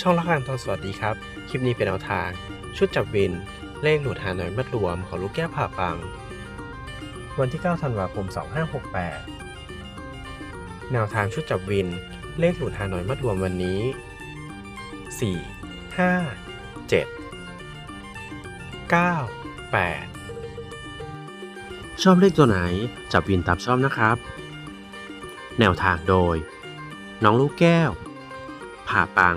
ช่องละครตอนสวัสดีครับ คลิปนี้เป็นแนวทาง ชุดจับวิน เลขหลุดหาหน่อยมัดรวมของลูกแก้วผ่าปัง วันที่ 9 ธันวาคม 2568 แนวทางชุดจับวิน เลขหลุดหาหน่อยมัดรวมวันนี้ 4 5 7 9 8 ชอบเลขตัวไหน จับวินตามชอบนะครับ แนวทางโดย น้องลูกแก้วผ่าปัง